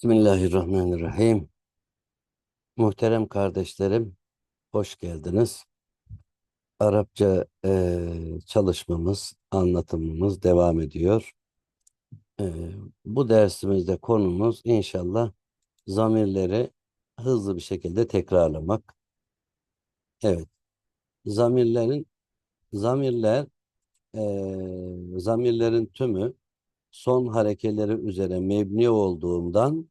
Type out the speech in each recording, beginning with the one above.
Bismillahirrahmanirrahim. Muhterem kardeşlerim, hoş geldiniz. Arapça eee, çalışmamız, anlatımımız devam ediyor. Eee, bu dersimizde konumuz inşallah zamirleri hızlı bir şekilde tekrarlamak. Evet, zamirlerin, zamirler, eee, zamirlerin tümü son harekeleri üzere mebni olduğundan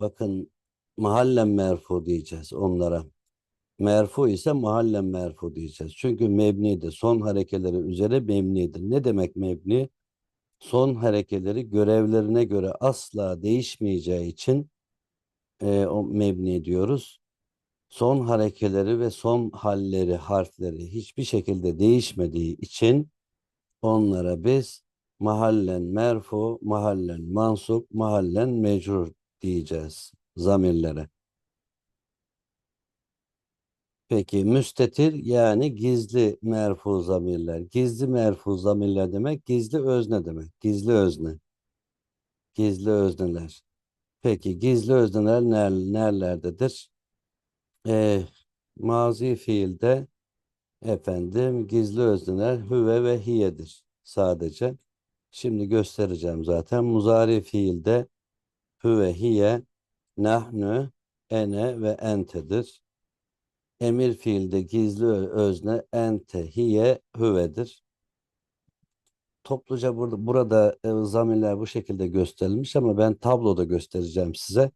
bakın mahallen merfu diyeceğiz onlara. Merfu ise mahallen merfu diyeceğiz. Çünkü mebnidir. Son harekeleri üzere mebnidir. Ne demek mebni? Son harekeleri görevlerine göre asla değişmeyeceği için e, o mebni diyoruz. Son harekeleri ve son halleri, harfleri hiçbir şekilde değişmediği için onlara biz mahallen merfu, mahallen mansup, mahallen mecrur diyeceğiz zamirlere. Peki müstetir yani gizli merfu zamirler. Gizli merfu zamirler demek gizli özne demek. Gizli özne. Gizli özneler. Peki gizli özneler ner, nerelerdedir? Ee, mazi fiilde efendim gizli özneler hüve ve hiyedir sadece. Şimdi göstereceğim zaten. Muzari fiilde hüve, hiye, nahnu, ene ve entedir. Emir fiilde gizli özne ente, hiye, hüvedir. Topluca burada, burada e, zamirler bu şekilde gösterilmiş ama ben tabloda göstereceğim size.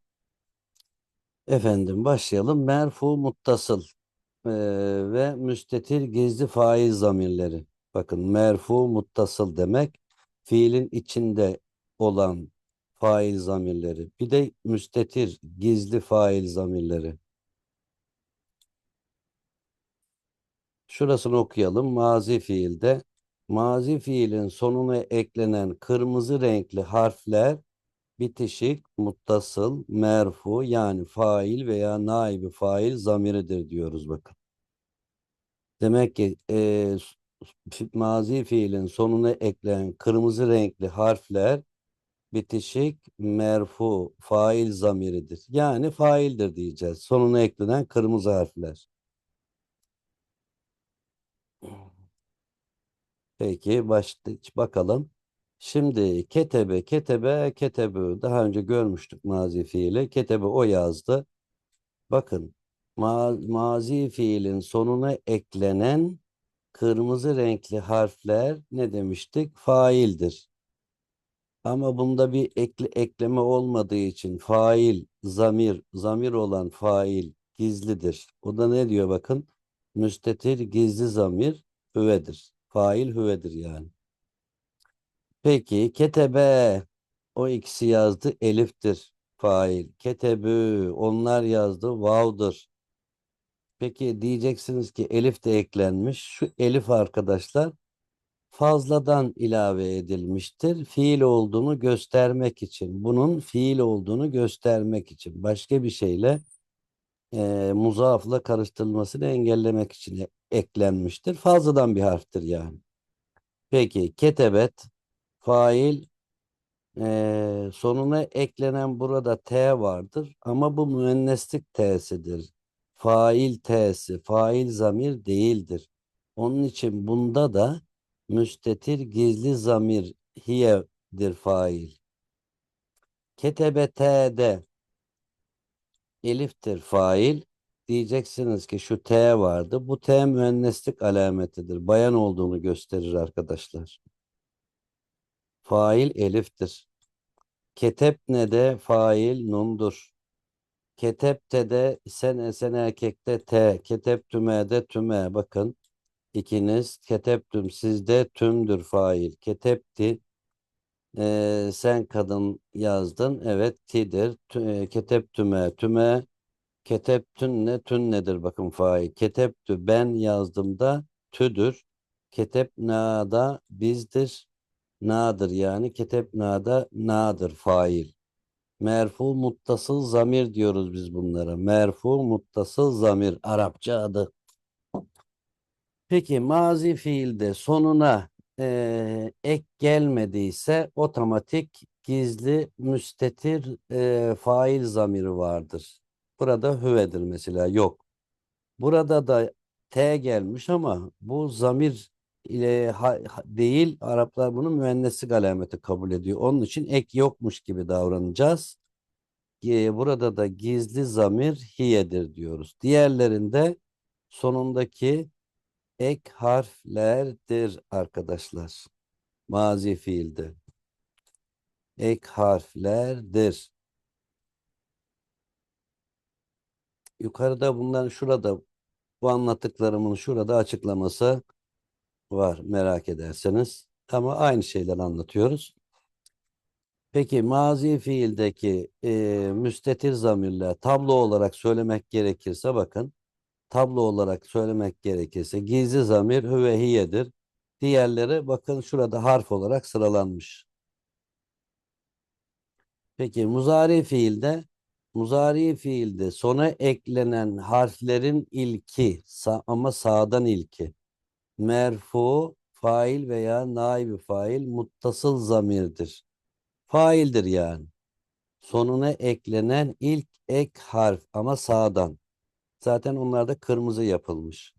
Efendim başlayalım. Merfu muttasıl e, ve müstetir gizli fail zamirleri. Bakın merfu muttasıl demek fiilin içinde olan fail zamirleri. Bir de müstetir gizli fail zamirleri. Şurasını okuyalım. Mazi fiilde mazi fiilin sonuna eklenen kırmızı renkli harfler bitişik, muttasıl, merfu yani fail veya naibi fail zamiridir diyoruz bakın. Demek ki e, mazi fiilin sonuna eklenen kırmızı renkli harfler bitişik, merfu, fail zamiridir. Yani faildir diyeceğiz. Sonuna eklenen kırmızı harfler. Peki başta bakalım. Şimdi ketebe, ketebe, ketebe daha önce görmüştük mazi fiili. Ketebe o yazdı. Bakın ma mazi fiilin sonuna eklenen kırmızı renkli harfler ne demiştik? Faildir. Ama bunda bir ekle, ekleme olmadığı için fail, zamir, zamir olan fail gizlidir. O da ne diyor bakın? Müstetir gizli zamir hüvedir. Fail hüvedir yani. Peki ketebe o ikisi yazdı eliftir fail. Ketebü onlar yazdı vav'dır. Peki diyeceksiniz ki elif de eklenmiş. Şu elif arkadaşlar fazladan ilave edilmiştir. Fiil olduğunu göstermek için. Bunun fiil olduğunu göstermek için. Başka bir şeyle e, muzafla karıştırılmasını engellemek için e- eklenmiştir. Fazladan bir harftir yani. Peki ketebet fail Ee, sonuna eklenen burada T vardır ama bu müenneslik T'sidir. Fail T'si, fail zamir değildir. Onun için bunda da müstetir gizli zamir hiyedir fail. Ketebe T'de eliftir fail. Diyeceksiniz ki şu T vardı. Bu T müenneslik alametidir. Bayan olduğunu gösterir arkadaşlar. Fail eliftir. Ketebne'de fail nundur. Ketepte'de sen sen erkekte te, keteptüme'de tüme. Bakın ikiniz keteptüm sizde tümdür fail. Ketepti Ee, sen kadın yazdın. Evet tidir. Tü, e, keteptüme tüme. Keteptünne tün nedir bakın fail. Keteptü ben yazdığımda tüdür. Ketepna'da bizdir. Na'dır yani. Ketepna'da na'dır fail. Merfu muttasıl zamir diyoruz biz bunlara. Merfu muttasıl zamir Arapça adı. Peki mazi fiilde sonuna eee, ek gelmediyse otomatik gizli müstetir e, fail zamiri vardır. Burada hüvedir mesela yok. Burada da T gelmiş ama bu zamir ile ha- değil Araplar bunu müennesi alameti kabul ediyor. Onun için ek yokmuş gibi davranacağız. E, Burada da gizli zamir hiyedir diyoruz. Diğerlerinde sonundaki ek harflerdir arkadaşlar. Mazi fiilde. Ek harflerdir. Yukarıda bunların şurada bu anlattıklarımın şurada açıklaması var merak ederseniz. Ama aynı şeyler anlatıyoruz. Peki mazi fiildeki e, müstetir zamirler tablo olarak söylemek gerekirse bakın tablo olarak söylemek gerekirse gizli zamir hüve hiyedir. Diğerleri bakın şurada harf olarak sıralanmış. Peki muzari fiilde muzari fiilde sona eklenen harflerin ilki ama sağdan ilki merfu fail veya naibi fail muttasıl zamirdir. Faildir yani. Sonuna eklenen ilk ek harf ama sağdan. Zaten onlar da kırmızı yapılmış.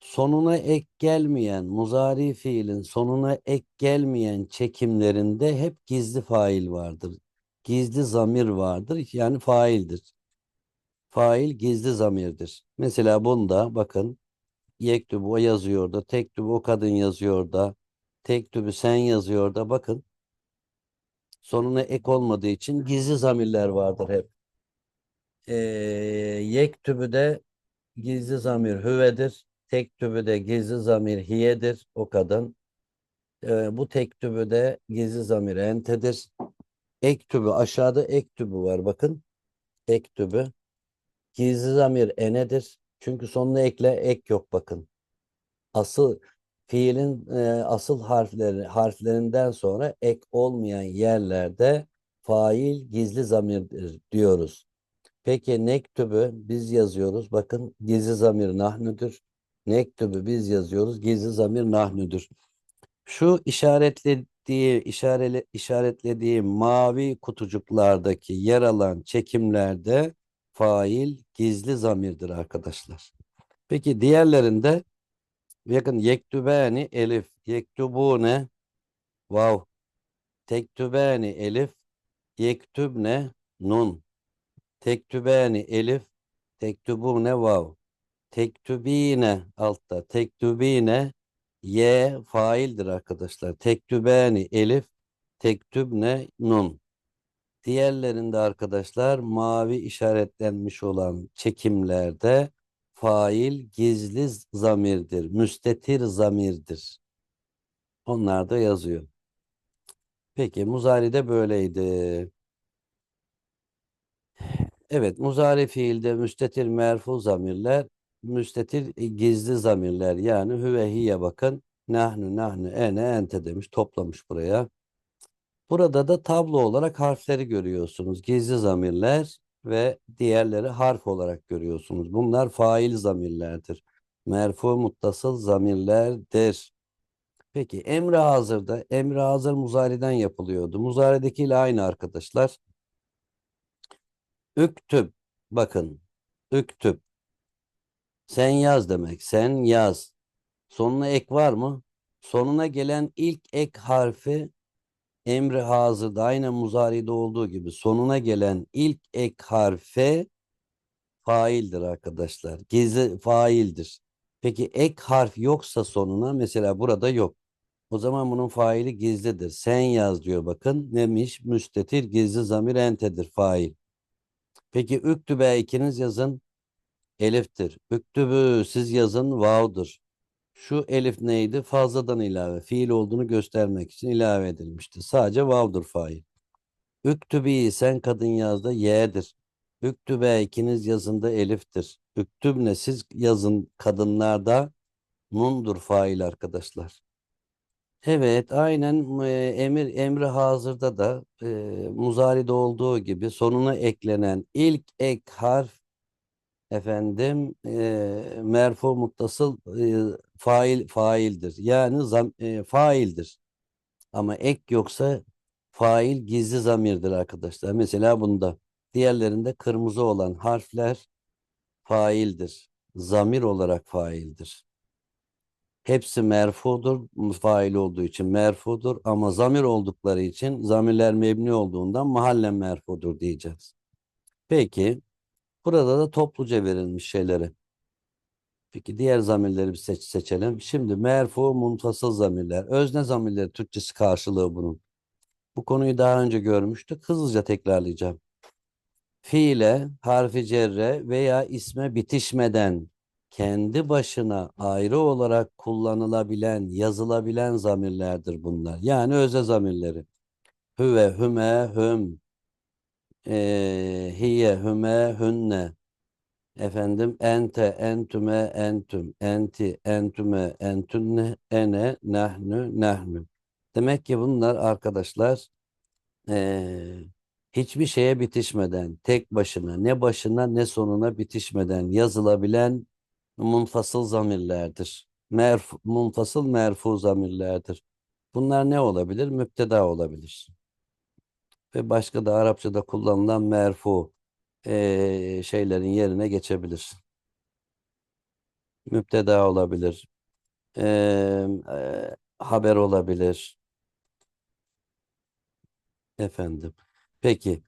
Sonuna ek gelmeyen muzari fiilin sonuna ek gelmeyen çekimlerinde hep gizli fail vardır. Gizli zamir vardır. Yani faildir. Fail gizli zamirdir. Mesela bunda bakın yektübü o yazıyor da tektübü o kadın yazıyor da tektübü sen yazıyor da bakın sonuna ek olmadığı için gizli zamirler vardır hep. Ee, yektübü de gizli zamir hüvedir. Tektübü de gizli zamir hiyedir o kadın. Ee, bu tektübü de gizli zamir entedir. Ektübü aşağıda ektübü var bakın. Ektübü. Gizli zamir enedir. Çünkü sonuna ekle ek yok bakın. Asıl fiilin e, asıl harfleri harflerinden sonra ek olmayan yerlerde fail gizli zamirdir diyoruz. Peki nektübü biz yazıyoruz. Bakın gizli zamir nahnüdür. Nektübü biz yazıyoruz. Gizli zamir nahnüdür. Şu işaretlediği, işarele, işaretlediği mavi kutucuklardaki yer alan çekimlerde fail gizli zamirdir arkadaşlar. Peki diğerlerinde bakın yektübeni elif, yektubune vav, tektübeni elif, yektübne nun, tektübeni elif, tektubune vav, tektübine altta, tektübine Y faildir arkadaşlar. Tektübeni elif, tektübne nun. Diğerlerinde arkadaşlar mavi işaretlenmiş olan çekimlerde fail gizli zamirdir. Müstetir zamirdir. Onlar da yazıyor. Peki muzari'de böyleydi. Evet muzari fiilde müstetir merfu zamirler müstetir gizli zamirler yani hüve hiye bakın nahnu nahnu ene ente demiş toplamış buraya. Burada da tablo olarak harfleri görüyorsunuz. Gizli zamirler ve diğerleri harf olarak görüyorsunuz. Bunlar fail zamirlerdir. Merfu muttasıl zamirlerdir. Peki emre hazırda emre hazır muzariden yapılıyordu. Muzarideki ile aynı arkadaşlar. Üktüb bakın. Üktüb sen yaz demek. Sen yaz. Sonuna ek var mı? Sonuna gelen ilk ek harfi emri hazırda aynen muzari'de olduğu gibi sonuna gelen ilk ek harfe faildir arkadaşlar. Gizli faildir. Peki ek harf yoksa sonuna mesela burada yok. O zaman bunun faili gizlidir. Sen yaz diyor bakın. Neymiş? Müstetir gizli zamir entedir fail. Peki üktübe ikiniz yazın eliftir. Üktübü siz yazın vav'dır. Şu elif neydi? Fazladan ilave. Fiil olduğunu göstermek için ilave edilmişti. Sadece vav'dır fail. Üktübi sen kadın yazda y'dir. Üktübe ikiniz yazında eliftir. Üktübne siz yazın kadınlarda nundur fail arkadaşlar. Evet, aynen e, emir emri hazırda da e, muzari'de olduğu gibi sonuna eklenen ilk ek harf efendim e, merfu muttasıl e, fail faildir. Yani zam, e, faildir. Ama ek yoksa fail gizli zamirdir arkadaşlar. Mesela bunda. Diğerlerinde kırmızı olan harfler faildir. Zamir olarak faildir. Hepsi merfudur. Fail olduğu için merfudur. Ama zamir oldukları için zamirler mebni olduğundan mahallen merfudur diyeceğiz. Peki. Burada da topluca verilmiş şeyleri. Peki diğer zamirleri bir seç seçelim. Şimdi merfu munfasıl zamirler. Özne zamirleri Türkçesi karşılığı bunun. Bu konuyu daha önce görmüştük. Hızlıca tekrarlayacağım. Fiile, harfi cerre veya isme bitişmeden kendi başına ayrı olarak kullanılabilen, yazılabilen zamirlerdir bunlar. Yani öze zamirleri. Hüve, hüme, hüm, eee, hiye, hüme, hünne, efendim ente, entüme, entüm, enti, entüme, entünne, ene, nahnu, nahnu. Demek ki bunlar arkadaşlar eee, hiçbir şeye bitişmeden, tek başına, ne başına ne sonuna bitişmeden yazılabilen munfasıl zamirlerdir. Merf, munfasıl merfu zamirlerdir. Bunlar ne olabilir? Müpteda olabilir. Ve başka da Arapçada kullanılan merfu eee, şeylerin yerine geçebilir. Müpteda olabilir. Eee, eee, haber olabilir. Efendim. Peki.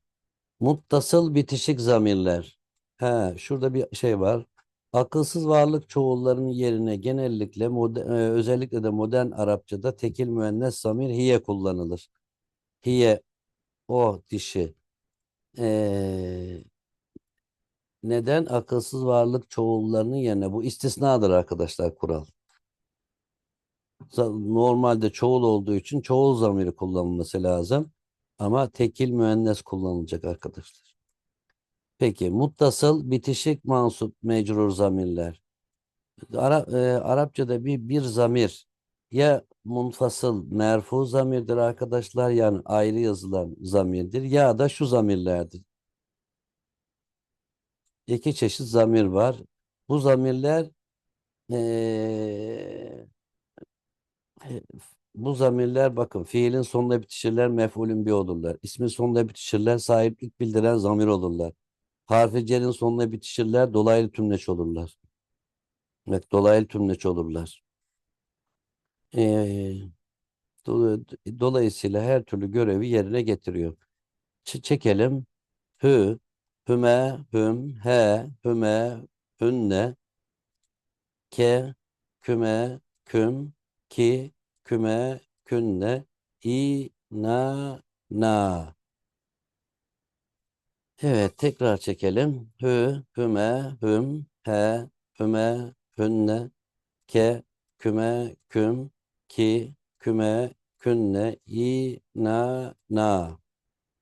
Muttasıl bitişik zamirler. He, şurada bir şey var. Akılsız varlık çoğullarının yerine genellikle moder- e, özellikle de modern Arapçada tekil müennes zamir hiye kullanılır. Hiye o dişi. Ee, neden akılsız varlık çoğullarının yerine bu istisnadır arkadaşlar kural. Normalde çoğul olduğu için çoğul zamiri kullanılması lazım. Ama tekil müennes kullanılacak arkadaşlar. Peki muttasıl bitişik mansup mecrur zamirler. Ara, e, Arapçada bir bir zamir ya munfasıl merfu zamirdir arkadaşlar yani ayrı yazılan zamirdir ya da şu zamirlerdir. İki çeşit zamir var. Bu zamirler e, bu zamirler bakın fiilin sonunda bitişirler mef'ulün bir olurlar. İsmin sonunda bitişirler sahiplik bildiren zamir olurlar. Harfi cerin sonuna bitişirler dolaylı tümleç olurlar. Evet dolaylı tümleç olurlar. Ee, do- dolayısıyla her türlü görevi yerine getiriyor. Ç- çekelim. Hü, hüme, hüm, he, hüme, hünne, ke, küme, küm, ki, küme, künne, i, na, na. Evet tekrar çekelim. Hü, hüme, hüm, he, hüme, hünne, ke, küme, küm, ki, küme, künne, i, na, na.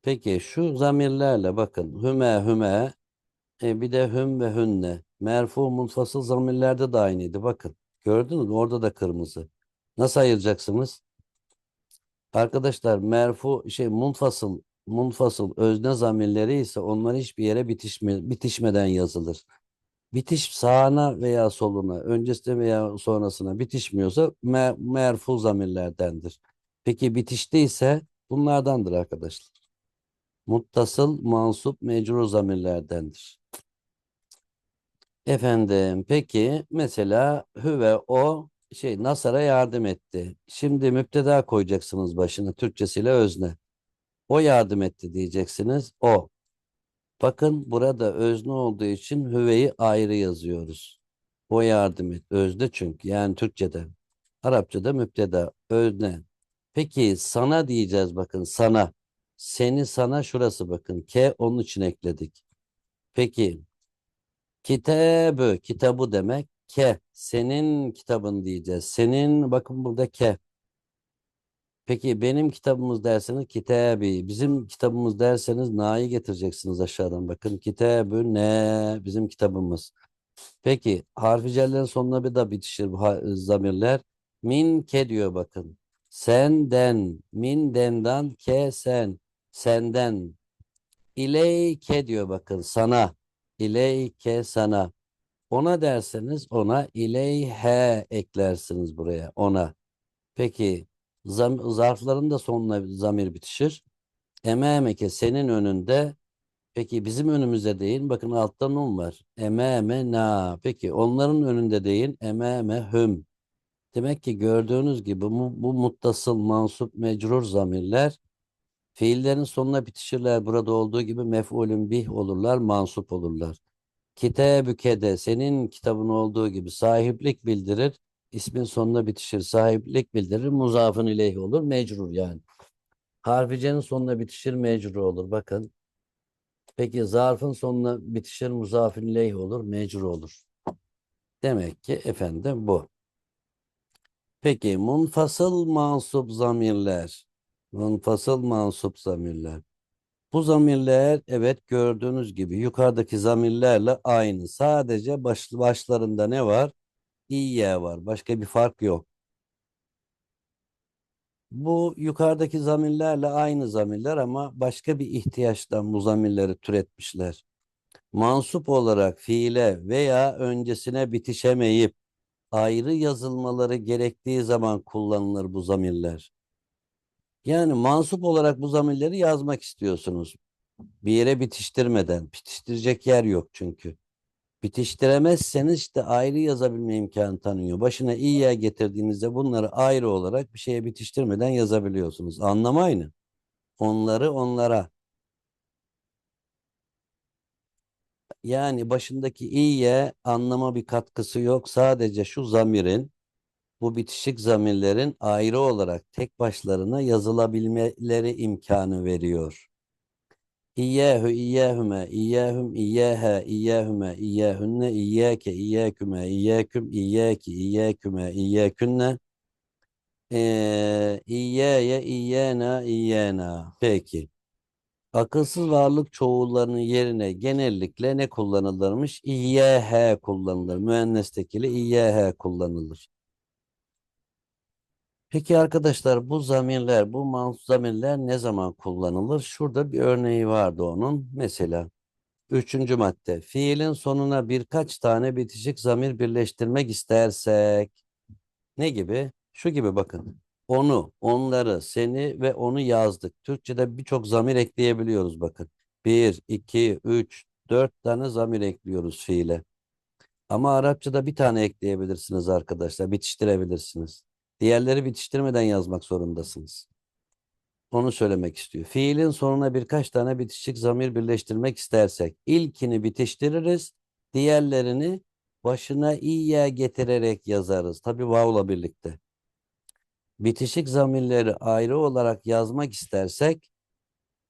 Peki şu zamirlerle bakın. Hüme, hüme, e, bir de hüm ve hünne. Merfu munfasıl zamirlerde de aynıydı. Bakın. Gördünüz mü? Orada da kırmızı. Nasıl ayıracaksınız? Arkadaşlar merfu şey munfasıl munfasıl özne zamirleri ise onlar hiçbir yere bitişme, bitişmeden yazılır. Bitiş sağına veya soluna, öncesine veya sonrasına bitişmiyorsa mer, merfu zamirlerdendir. Peki bitişte ise bunlardandır arkadaşlar. Muttasıl, mansup, mecrur zamirlerdendir. Efendim, peki mesela hüve o şey Nasar'a yardım etti. Şimdi müpteda koyacaksınız başına Türkçesiyle özne. O yardım etti diyeceksiniz. O. Bakın burada özne olduğu için hüveyi ayrı yazıyoruz. O yardım et. Özne çünkü yani Türkçe'de. Arapçada müpteda, özne. Peki sana diyeceğiz bakın sana. Seni sana şurası bakın. Ke onun için ekledik. Peki kitabı, kitabı demek ke. Senin kitabın diyeceğiz. Senin bakın burada ke. Peki benim kitabımız derseniz kitabi. Bizim kitabımız derseniz na'yı getireceksiniz aşağıdan. Bakın kitabı ne? Bizim kitabımız. Peki harfi cerlerin sonuna bir da bitişir bu ha- zamirler. Min ke diyor bakın. Senden, min dendan ke sen. Senden. İleyke diyor bakın sana. İleyke sana. Ona derseniz ona ileyhe eklersiniz buraya ona. Peki zam zarfların da sonuna zamir bitişir. Ememeke senin önünde. Peki bizim önümüzde değil. Bakın altta nun var. Ememe na. Peki onların önünde değil. Ememe hüm. Demek ki gördüğünüz gibi bu, bu muttasıl, mansup, mecrur zamirler fiillerin sonuna bitişirler. Burada olduğu gibi mef'ulün bih olurlar, mansup olurlar. Kitabüke senin kitabın olduğu gibi sahiplik bildirir. İsmin sonuna bitişir. Sahiplik bildirir. Muzafın ileyhi olur. Mecrur yani. Harficenin sonuna bitişir. Mecrur olur. Bakın. Peki zarfın sonuna bitişir. Muzafın ileyhi olur. Mecrur olur. Demek ki efendim bu. Peki munfasıl mansup zamirler. Munfasıl mansup zamirler. Bu zamirler evet gördüğünüz gibi yukarıdaki zamirlerle aynı. Sadece baş, başlarında ne var? İyye var. Başka bir fark yok. Bu yukarıdaki zamirlerle aynı zamirler ama başka bir ihtiyaçtan bu zamirleri türetmişler. Mansup olarak fiile veya öncesine bitişemeyip ayrı yazılmaları gerektiği zaman kullanılır bu zamirler. Yani mansup olarak bu zamirleri yazmak istiyorsunuz. Bir yere bitiştirmeden. Bitiştirecek yer yok çünkü. Bitiştiremezseniz işte ayrı yazabilme imkanı tanıyor. Başına iyi yer getirdiğinizde bunları ayrı olarak bir şeye bitiştirmeden yazabiliyorsunuz. Anlamı aynı. Onları onlara. Yani başındaki iyiye anlama bir katkısı yok. Sadece şu zamirin, bu bitişik zamirlerin ayrı olarak tek başlarına yazılabilmeleri imkanı veriyor. İyyâhü, iyyâhüme, iyyâhüm, iyyâhe, iyyâhüme, iyyâhünne, iyyâke, iyyâküme, iyyâküm, iyyâki, iyyâküme, iyyâkünne, ee, iyyâye, iyyâna, iyyâna. Peki. Akılsız varlık çoğullarının yerine genellikle ne kullanılırmış? İyyâhe kullanılır. Müennestekili iyyâhe kullanılır. Peki arkadaşlar bu zamirler, bu mansub zamirler ne zaman kullanılır? Şurada bir örneği vardı onun. Mesela üçüncü madde. Fiilin sonuna birkaç tane bitişik zamir birleştirmek istersek. Ne gibi? Şu gibi bakın. Onu, onları, seni ve onu yazdık. Türkçe'de birçok zamir ekleyebiliyoruz bakın. Bir, iki, üç, dört tane zamir ekliyoruz fiile. Ama Arapçada bir tane ekleyebilirsiniz arkadaşlar. Bitiştirebilirsiniz. Diğerleri bitiştirmeden yazmak zorundasınız. Onu söylemek istiyor. Fiilin sonuna birkaç tane bitişik zamir birleştirmek istersek ilkini bitiştiririz. Diğerlerini başına iyiye getirerek yazarız. Tabi vav'la birlikte. Bitişik zamirleri ayrı olarak yazmak istersek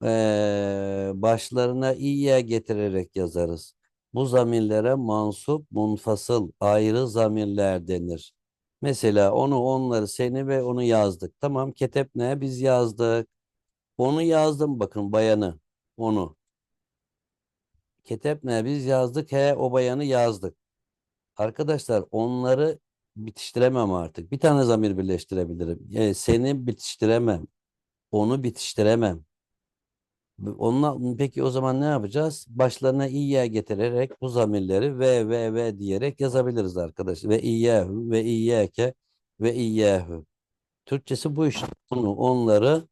ee, başlarına iyiye getirerek yazarız. Bu zamirlere mansup, munfasıl, ayrı zamirler denir. Mesela onu, onları, seni ve onu yazdık. Tamam, ketep ne? Biz yazdık. Onu yazdım bakın bayanı. Onu. Ketep ne? Biz yazdık. He o bayanı yazdık. Arkadaşlar onları bitiştiremem artık. Bir tane zamir birleştirebilirim. Yani seni bitiştiremem. Onu bitiştiremem. Onunla, peki o zaman ne yapacağız? Başlarına iyye getirerek bu zamirleri ve ve ve diyerek yazabiliriz arkadaşlar. Ve iyyehü ve iyyeke ve iyyehü. Türkçesi bu işte. Bunu, onları,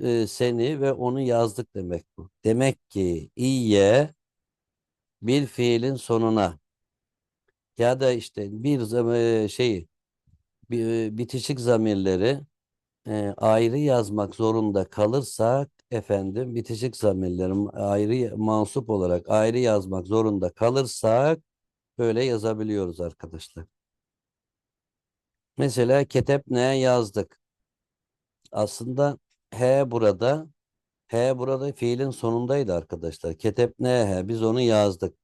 e, seni ve onu yazdık demek bu. Demek ki iyye bir fiilin sonuna ya da işte bir şey bitişik zamirleri e, ayrı yazmak zorunda kalırsak efendim bitişik zamirlerim ayrı mansup olarak ayrı yazmak zorunda kalırsak böyle yazabiliyoruz arkadaşlar. Mesela ketep ne yazdık? Aslında he burada he burada fiilin sonundaydı arkadaşlar. Ketep ne he biz onu yazdık.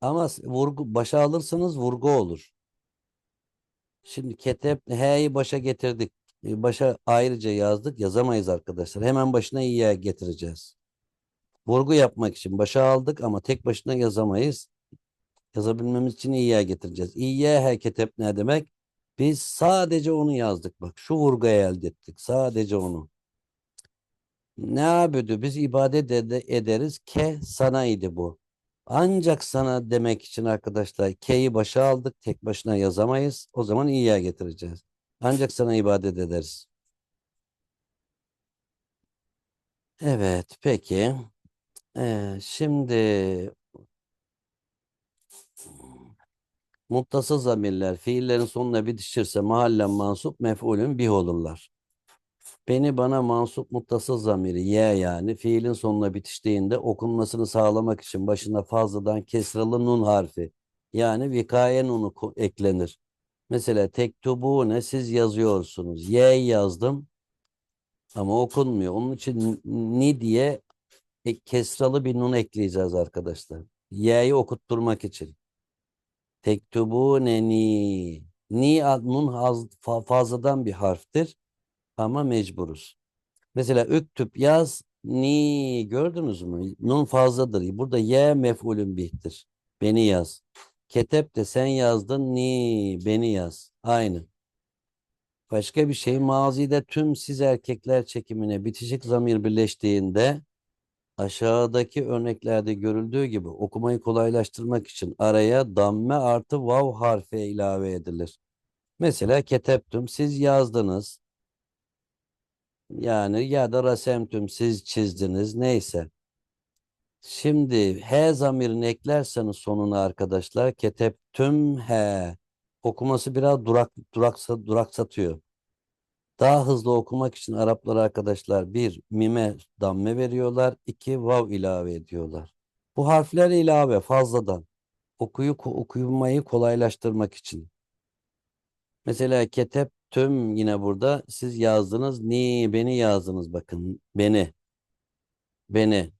Ama vurgu başa alırsanız vurgu olur. Şimdi ketep he'yi başa getirdik. E, başa ayrıca yazdık. Yazamayız arkadaşlar. Hemen başına i'ye getireceğiz. Vurgu yapmak için başa aldık ama tek başına yazamayız. Yazabilmemiz için i'ye getireceğiz. İ'ye he ketep ne demek? Biz sadece onu yazdık. Bak şu vurguyu elde ettik. Sadece onu. Ne yapıyordu? Biz ibadet ed ederiz. Ke sana idi bu. Ancak sana demek için arkadaşlar K'yi başa aldık. Tek başına yazamayız. O zaman i'ye getireceğiz. Ancak sana ibadet ederiz. Evet, peki. Ee, şimdi muttasıl zamirler fiillerin sonuna bitişirse mahallen mansup mef'ulün bih olurlar. Beni bana mansup muttasıl zamiri ye yani fiilin sonuna bitiştiğinde okunmasını sağlamak için başına fazladan kesralı nun harfi yani vikaye nunu eklenir. Mesela tektubu ne siz yazıyorsunuz. Ye yazdım ama okunmuyor. Onun için ni diye e- kesralı bir nun ekleyeceğiz arkadaşlar. Y'yi okutturmak için. Tektubu ne ni. Ni nun haz- fa- fazladan bir harftir ama mecburuz. Mesela üktüp yaz ni gördünüz mü? Nun fazladır. Burada ye mef'ulün bihtir. Beni yaz. Ketep de sen yazdın ni beni yaz. Aynı. Başka bir şey mazide tüm siz erkekler çekimine bitişik zamir birleştiğinde aşağıdaki örneklerde görüldüğü gibi okumayı kolaylaştırmak için araya damme artı vav harfi ilave edilir. Mesela keteptüm siz yazdınız. Yani ya da rasemtüm siz çizdiniz neyse. Şimdi he zamirini eklerseniz sonuna arkadaşlar keteptüm he okuması biraz durak duraksa duraksatıyor. Daha hızlı okumak için Araplar arkadaşlar bir mime damme veriyorlar, iki vav ilave ediyorlar. Bu harfler ilave fazladan okuyu okumayı kolaylaştırmak için. Mesela ketep tüm yine burada siz yazdınız ni beni yazdınız bakın beni beni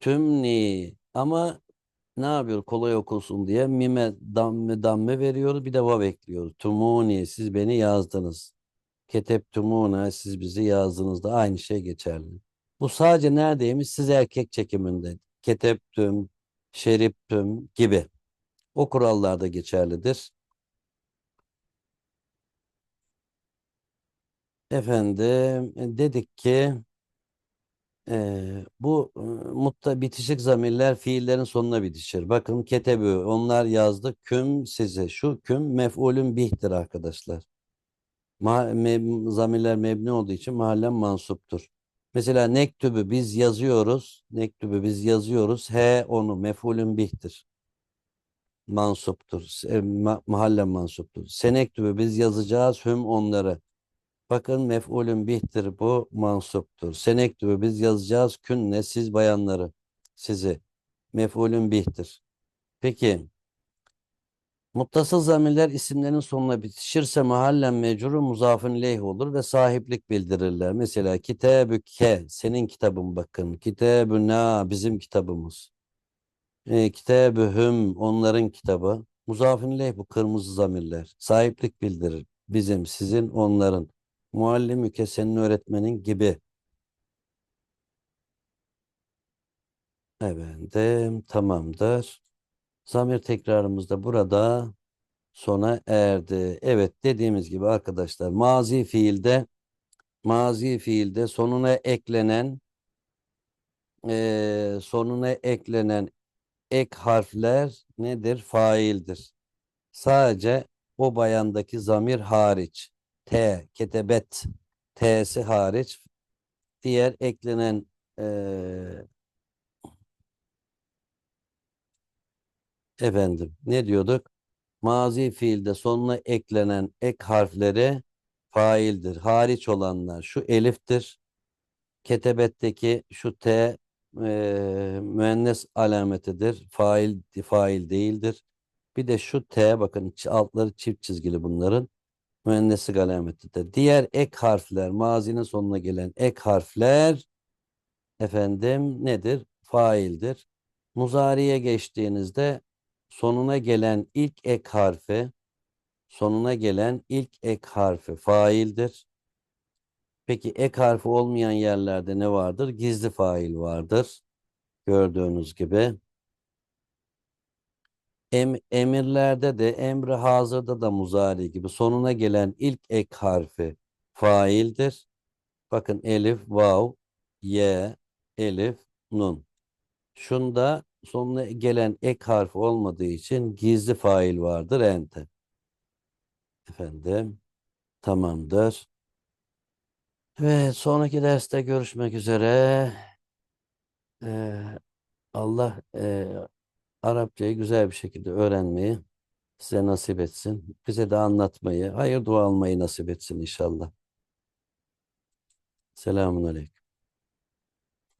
tüm ni ama ne yapıyor kolay okunsun diye mime damme damme veriyoruz bir de vav ekliyoruz. Tumuni siz beni yazdınız. Keteptumuna siz bizi yazdığınızda aynı şey geçerli. Bu sadece neredeymiş? Siz erkek çekiminde. Keteptüm, şeriptüm gibi. O kurallarda geçerlidir. Efendim e, dedik ki e, bu e, mutta bitişik zamirler fiillerin sonuna bitişir. Bakın ketebü onlar yazdı. Küm size. Şu küm mef'ulün bihtir arkadaşlar. Ma me- zamirler mebni olduğu için mahallen mansuptur. Mesela nektübü biz yazıyoruz. Nektübü biz yazıyoruz. He onu mef'ulün bihtir. Mansuptur. E, ma mahallen mansuptur. Senektübü biz yazacağız. Hüm onları. Bakın mef'ulün bihtir bu mansuptur. Senektübü biz yazacağız. Künne siz bayanları. Sizi. Mef'ulün bihtir. Peki. Muttasıl zamirler isimlerin sonuna bitişirse mahallen mecrur muzafın ileyh olur ve sahiplik bildirirler. Mesela kitabü ke senin kitabın bakın. Kitabü na bizim kitabımız. E, kitabü hüm onların kitabı. Muzafın ileyh bu kırmızı zamirler. Sahiplik bildirir. Bizim, sizin, onların. Muallimüke senin öğretmenin gibi. Efendim tamamdır. Zamir tekrarımız da burada sona erdi. Evet dediğimiz gibi arkadaşlar mazi fiilde mazi fiilde sonuna eklenen eee, sonuna eklenen ek harfler nedir? Faildir. Sadece o bayandaki zamir hariç. T, ketebet, T'si hariç diğer eklenen eee, efendim ne diyorduk? Mazi fiilde sonuna eklenen ek harfleri faildir. Hariç olanlar şu eliftir. Ketebetteki şu T e, müennes alametidir. Fail fail değildir. Bir de şu T bakın altları çift çizgili bunların müenneslik alametidir. Diğer ek harfler mazinin sonuna gelen ek harfler efendim nedir? Faildir. Muzariye geçtiğinizde sonuna gelen ilk ek harfi sonuna gelen ilk ek harfi faildir. Peki ek harfi olmayan yerlerde ne vardır? Gizli fail vardır. Gördüğünüz gibi. Em, emirlerde de emri hazırda da muzari gibi sonuna gelen ilk ek harfi faildir. Bakın elif, vav, ye, elif, nun. Şunda sonuna gelen ek harfi olmadığı için gizli fail vardır ente. Efendim tamamdır. Evet, sonraki derste görüşmek üzere. Ee, Allah e, Arapçayı güzel bir şekilde öğrenmeyi size nasip etsin. Bize de anlatmayı, hayır dua almayı nasip etsin inşallah. Selamun aleyküm.